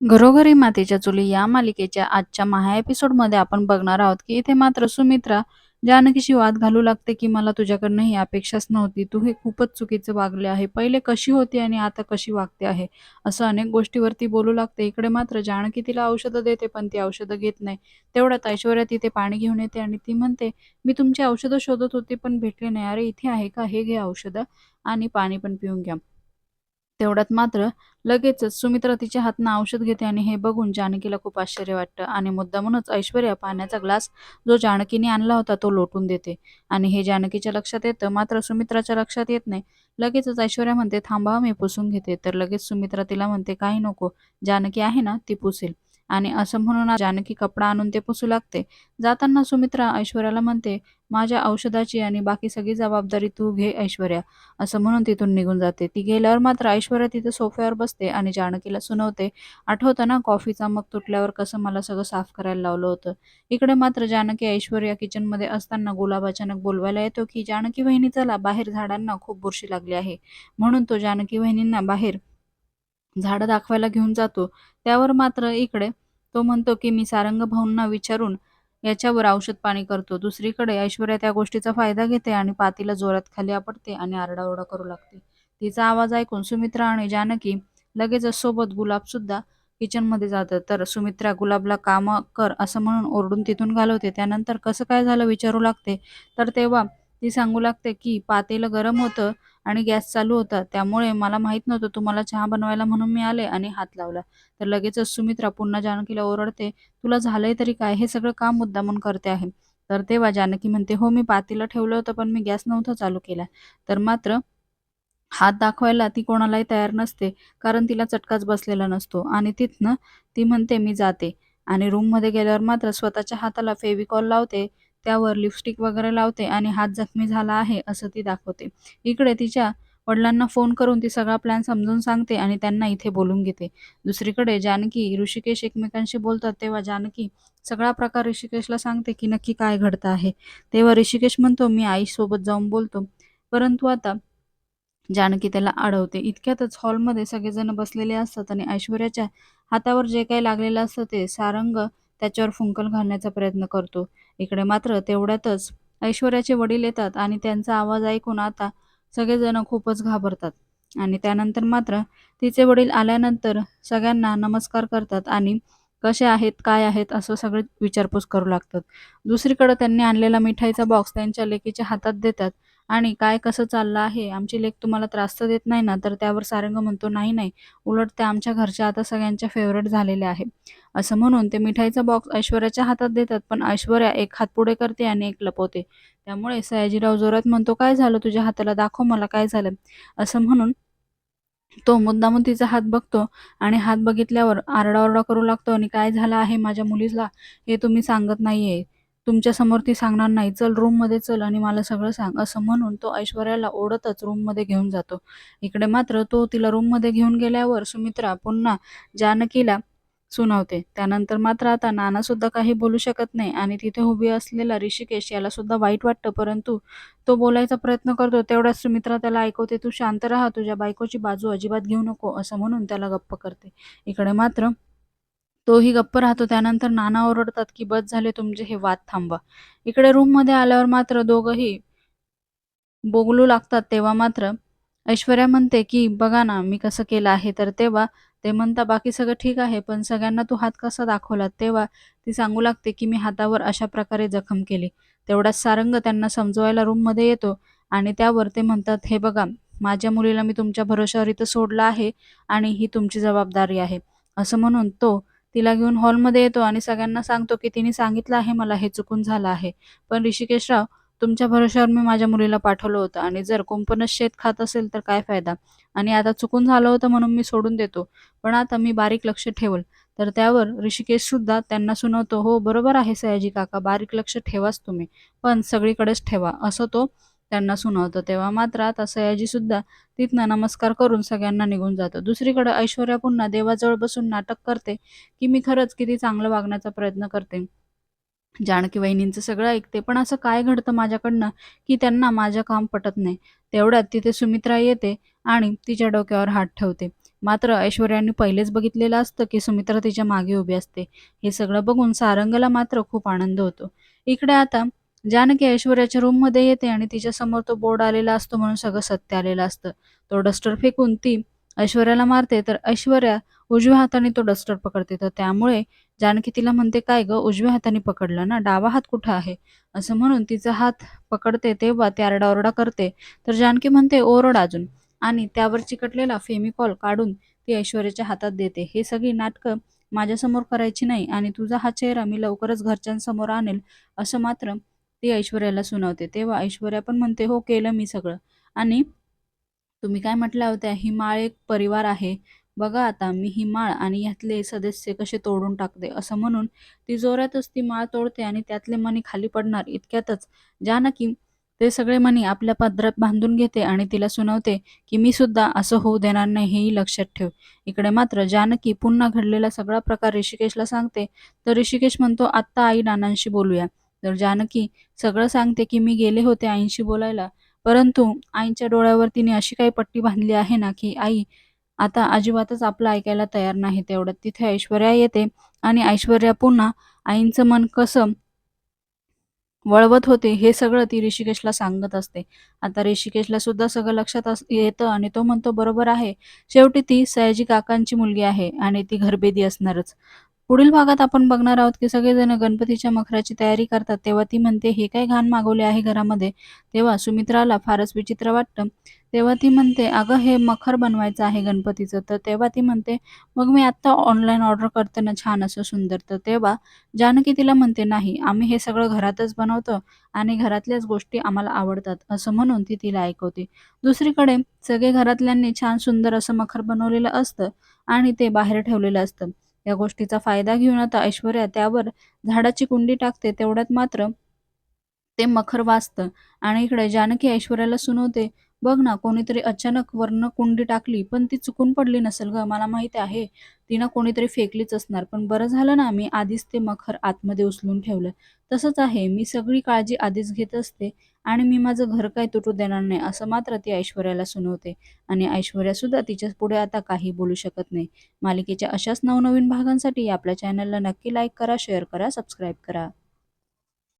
घरोघरी मातीच्या चुली या मालिकेच्या आजच्या महा एपिसोडमध्ये आपण बघणार आहोत की इथे मात्र सुमित्रा जानकीशी वाद घालू लागते की मला तुझ्याकडनं ही अपेक्षाच नव्हती. तू हे खूपच चुकीचं वागले आहे. पहिले कशी होती आणि आता कशी वागते आहे? असं अनेक गोष्टीवरती बोलू लागते. इकडे मात्र जानकी तिला औषधं देते पण ती औषधं घेत नाही. तेवढ्यात ऐश्वर्या तिथे पाणी घेऊन येते आणि ती म्हणते मी तुमची औषधं शोधत होती पण भेटले नाही. अरे इथे आहे का? हे घे औषधं आणि पाणी पण पिऊन घ्या. तेवढ्यात मात्र लगेचच सुमित्रा तिच्या हातनं औषध घेते आणि हे बघून जानकीला खूप आश्चर्य वाटतं आणि मुद्दामूनच ऐश्वर्या पाण्याचा ग्लास जो जानकीने आणला होता तो लोटून देते. आणि हे जानकीच्या लक्षात येतं मात्र सुमित्राच्या लक्षात येत नाही. लगेचच ऐश्वर्या म्हणते थांबा मी पुसून घेते. तर लगेच सुमित्रा तिला म्हणते काही नको. जानकी आहे ना ती पुसेल. आणि असं म्हणून जानकी कपडा आणून ते पुसू लागते. जाताना सुमित्रा ऐश्वर्याला म्हणते माझ्या औषधाची आणि बाकी सगळी जबाबदारी तू घे ऐश्वर्या. असं म्हणून तिथून निघून जाते. ती गेल्यावर मात्र ऐश्वर्या तिथे सोफ्यावर बसते आणि जानकीला सुनवते आठवतं ना कॉफीचा मग तुटल्यावर कसं मला सगळं साफ करायला लावलं होतं? इकडे मात्र जानकी ऐश्वर्या किचनमध्ये असताना गुलाब अचानक बोलवायला येतो की जानकी वहिनी चला बाहेर झाडांना खूप बुरशी लागली आहे. म्हणून तो जानकी वहिनींना बाहेर झाडं दाखवायला घेऊन जातो. त्यावर मात्र इकडे तो म्हणतो की मी सारंग भाऊंना विचारून याच्यावर औषध पाणी करतो. दुसरीकडे ऐश्वर्या त्या गोष्टीचा फायदा घेते आणि पातीला जोरात खाली आपटते आणि आरडाओरडा करू लागते. तिचा आवाज ऐकून सुमित्रा आणि जानकी लगेचच सोबत गुलाब सुद्धा किचनमध्ये जातं तर सुमित्रा गुलाबला काम कर असं म्हणून ओरडून तिथून घालवते. त्यानंतर कसं काय झालं विचारू लागते? तर तेव्हा ती सांगू लागते की पातेलं गरम होतं आणि गॅस चालू होता. त्यामुळे मला माहीत नव्हतं तुम्हाला चहा बनवायला म्हणून मी आले आणि हात लावला. तर लगेचच सुमित्रा पुन्हा जानकीला ओरडते तुला झालंय तरी काय? हे सगळं काम मुद्दामून करते आहे? तर तेव्हा जानकी म्हणते हो मी पातीला ठेवलं होतं पण मी गॅस नव्हता चालू केला. तर मात्र हात दाखवायला ती कोणालाही तयार नसते कारण तिला चटकाच बसलेला नसतो. आणि तिथनं ती म्हणते मी जाते. आणि रूममध्ये गेल्यावर मात्र स्वतःच्या हाताला फेविकॉल लावते. त्यावर लिपस्टिक वगैरे लावते आणि हात जखमी झाला आहे असं ती दाखवते. इकडे तिच्या वडिलांना फोन करून ती सगळा प्लॅन समजून सांगते आणि त्यांना इथे बोलून घेते. दुसरीकडे जानकी ऋषिकेश एकमेकांशी बोलतात तेव्हा जानकी सगळा प्रकार ऋषिकेशला सांगते की नक्की काय घडतं आहे. तेव्हा ऋषिकेश म्हणतो मी आईसोबत जाऊन बोलतो. परंतु आता जानकी त्याला अडवते इतक्यातच हॉलमध्ये सगळेजण बसलेले असतात आणि ऐश्वर्याच्या हातावर जे काही लागलेलं असतं ते सारंग त्याच्यावर फुंकल घालण्याचा प्रयत्न करतो. इकडे मात्र तेवढ्यातच ऐश्वर्याचे वडील येतात आणि त्यांचा आवाज ऐकून आता सगळेजण खूपच घाबरतात. आणि त्यानंतर मात्र तिचे वडील आल्यानंतर सगळ्यांना नमस्कार करतात आणि कसे आहेत काय आहेत असं सगळे विचारपूस करू लागतात. दुसरीकडे त्यांनी आणलेला मिठाईचा बॉक्स त्यांच्या लेकीच्या हातात देतात. आणि काय कसं चाललं आहे आमची लेक तुम्हाला त्रास तर देत नाही ना? तर त्यावर सारंग म्हणतो नाही नाही उलट ते आमच्या घरच्या आता सगळ्यांच्या फेवरेट झालेले आहे असं म्हणून ते मिठाईचा बॉक्स ऐश्वर्याच्या हातात देतात पण ऐश्वर्या एक हात पुढे करते आणि एक लपवते. त्यामुळे सयाजीराव जोरात म्हणतो काय झालं तुझ्या हाताला? दाखव मला काय झालं. असं म्हणून तो मुद्दामून तिचा हात बघतो आणि हात बघितल्यावर आरडाओरडा करू लागतो आणि काय झालं आहे माझ्या मुलीला? हे तुम्ही सांगत नाहीये. तुमच्यासमोर ती सांगणार नाही चल रूममध्ये चल आणि मला सगळं सांग असं म्हणून तो ऐश्वर्याला ओढतच रूममध्ये घेऊन जातो. इकडे मात्र तो तिला रूममध्ये घेऊन गेल्यावर सुमित्रा पुन्हा जानकीला सुनावते. त्यानंतर मात्र आता नाना सुद्धा काही बोलू शकत नाही आणि तिथे उभी असलेला ऋषिकेश याला सुद्धा वाईट वाटतं परंतु तो बोलायचा प्रयत्न करतो. तेवढ्याच सुमित्रा त्याला ऐकवते तू शांत राहा तुझ्या बायकोची बाजू अजिबात घेऊ नको असं म्हणून त्याला गप्प करते. इकडे मात्र तोही गप्प राहतो. त्यानंतर नाना ओरडतात की बस झाले तुमचे हे वाद थांबवा. इकडे रूममध्ये आल्यावर मात्र दोघंही बोगलू लागतात. तेव्हा मात्र ऐश्वर्या म्हणते की बघा ना मी कसं केलं आहे. तर तेव्हा ते म्हणता बाकी सगळं ठीक आहे पण सगळ्यांना तू हात कसा दाखवला तेव्हा ती सांगू लागते की मी हातावर अशा प्रकारे जखम केली. तेवढाच सारंग त्यांना समजवायला रूममध्ये येतो आणि त्यावर ते म्हणतात हे बघा माझ्या मुलीला मी तुमच्या भरोशावर इथं सोडलं आहे आणि ही तुमची जबाबदारी आहे. असं म्हणून तो तिला घेऊन हॉलमध्ये येतो आणि सगळ्यांना सांगतो की तिने सांगितलं आहे मला हे चुकून झालं आहे. पण ऋषिकेशराव तुमच्या भरोश्यावर मी माझ्या मुलीला पाठवलं होतं आणि जर कुंपणच शेत खात असेल तर काय फायदा? आणि आता चुकून झालं होतं म्हणून मी सोडून देतो. पण आता मी बारीक लक्ष ठेवल. तर त्यावर ऋषिकेश सुद्धा त्यांना सुनवतो हो बरोबर आहे सयाजी काका बारीक लक्ष ठेवाच तुम्ही. पण सगळीकडेच ठेवा. असं तो त्यांना सुनावतो. तेव्हा मात्र आता सयाजी सुद्धा तिथनं नमस्कार करून सगळ्यांना निघून जातो. दुसरीकडे ऐश्वर्या पुन्हा देवाजवळ बसून नाटक करते की मी खरंच किती चांगलं वागण्याचा प्रयत्न करते. जानकी वहिनींचं सगळं ऐकते. पण असं काय घडतं माझ्याकडनं की त्यांना माझं काम पटत नाही. तेवढ्यात तिथे सुमित्रा येते आणि तिच्या डोक्यावर हात ठेवते. मात्र ऐश्वर्याने पहिलेच बघितलेलं असतं की सुमित्रा तिच्यामागे उभी असते. हे सगळं बघून सारंगला मात्र खूप आनंद होतो. इकडे आता जानकी ऐश्वर्याच्या रूममध्ये येते आणि तिच्यासमोर तो बोर्ड आलेला असतो म्हणून सगळं सत्य आलेलं असतं. तो डस्टर फेकून ती ऐश्वर्याला मारते तर ऐश्वर्या उजव्या हाताने तो डस्टर पकडते. तर त्यामुळे जानकी तिला म्हणते काय ग उजव्या हाताने पकडलं ना? डावा हात कुठं आहे? असं म्हणून तिचा हात पकडते तेव्हा ती आरडाओरडा करते. तर जानकी म्हणते ओरड अजून. आणि त्यावर चिकटलेला फेमिकॉल काढून ती ऐश्वर्याच्या हातात देते. हे सगळी नाटकं माझ्यासमोर करायची नाही आणि तुझा हा चेहरा मी लवकरच घरच्यांसमोर आणेल असं मात्र ती ऐश्वर्याला सुनावते. तेव्हा ऐश्वर्या पण म्हणते हो केलं मी सगळं. आणि तुम्ही काय म्हटल्या होत्या? ही माळ एक परिवार आहे. बघा आता मी ही माळ आणि यातले सदस्य कसे तोडून टाकते? असं म्हणून ती जोरातच ती माळ तोडते आणि त्यातले मणी खाली पडणार. इतक्यातच जानकी ते सगळे मणी आपल्या पदरात बांधून घेते आणि तिला सुनावते की मी सुद्धा असं होऊ देणार नाही हेही लक्षात ठेव. इकडे मात्र जानकी पुन्हा घडलेला सगळा प्रकार ऋषिकेशला सांगते. तर ऋषिकेश म्हणतो आत्ता आई नानांशी बोलूया. तर जानकी सगळं सांगते की मी गेले होते आईंशी बोलायला. परंतु आईच्या डोळ्यावर तिने अशी काही पट्टी बांधली आहे ना की आई आता अजिबातच आपलं ऐकायला तयार नाही तेवढं. तिथे ऐश्वर्या येते आणि ऐश्वर्या पुन्हा आईंचं मन कसं वळवत होते हे सगळं ती ऋषिकेशला सांगत असते. आता ऋषिकेशला सुद्धा सगळं लक्षात अस येतं आणि तो म्हणतो बरोबर आहे. शेवटी ती सयाजी काकांची मुलगी आहे आणि ती घरबेदी असणारच. पुढील भागात आपण बघणार आहोत की सगळेजण गणपतीच्या मखराची तयारी करतात तेव्हा ती म्हणते हे काय घाण मागवले आहे घरामध्ये? तेव्हा सुमित्राला फारच विचित्र वाटतं. तेव्हा ती म्हणते अगं हे मखर बनवायचं आहे गणपतीचं. तर तेव्हा ती म्हणते मग मी आत्ता ऑनलाईन ऑर्डर करते ना छान असं सुंदर. तर तेव्हा जानकी तिला म्हणते नाही आम्ही हे सगळं घरातच बनवतो आणि घरातल्याच गोष्टी आम्हाला आवडतात असं म्हणून ती तिला ऐकवते. दुसरीकडे सगळे घरातल्यांनी छान सुंदर असं मखर बनवलेलं असतं आणि ते बाहेर ठेवलेलं असतं. या गोष्टीचा फायदा घेऊन आता ऐश्वर्या त्यावर झाडाची कुंडी टाकते तेवढ्यात मात्र ते मखर वाचतं. आणि इकडे जानकी ऐश्वर्याला सुनवते बघ ना कोणीतरी अचानक वरनं कुंडी टाकली पण ती चुकून पडली नसेल ग. मला माहिती आहे तिनं कोणीतरी फेकलीच असणार. पण बरं झालं ना मी आधीच ते मखर आतमध्ये उचलून ठेवलं. तसंच आहे मी सगळी काळजी आधीच घेत असते आणि मी माझं घर काय तुटू देणार नाही असं मात्र ती ऐश्वर्याला सुनवते. आणि ऐश्वर्या सुद्धा तिच्या पुढे आता काही बोलू शकत नाही. मालिकेच्या अशाच नवनवीन भागांसाठी आपल्या चॅनलला नक्की लाईक करा शेअर करा सबस्क्राईब करा.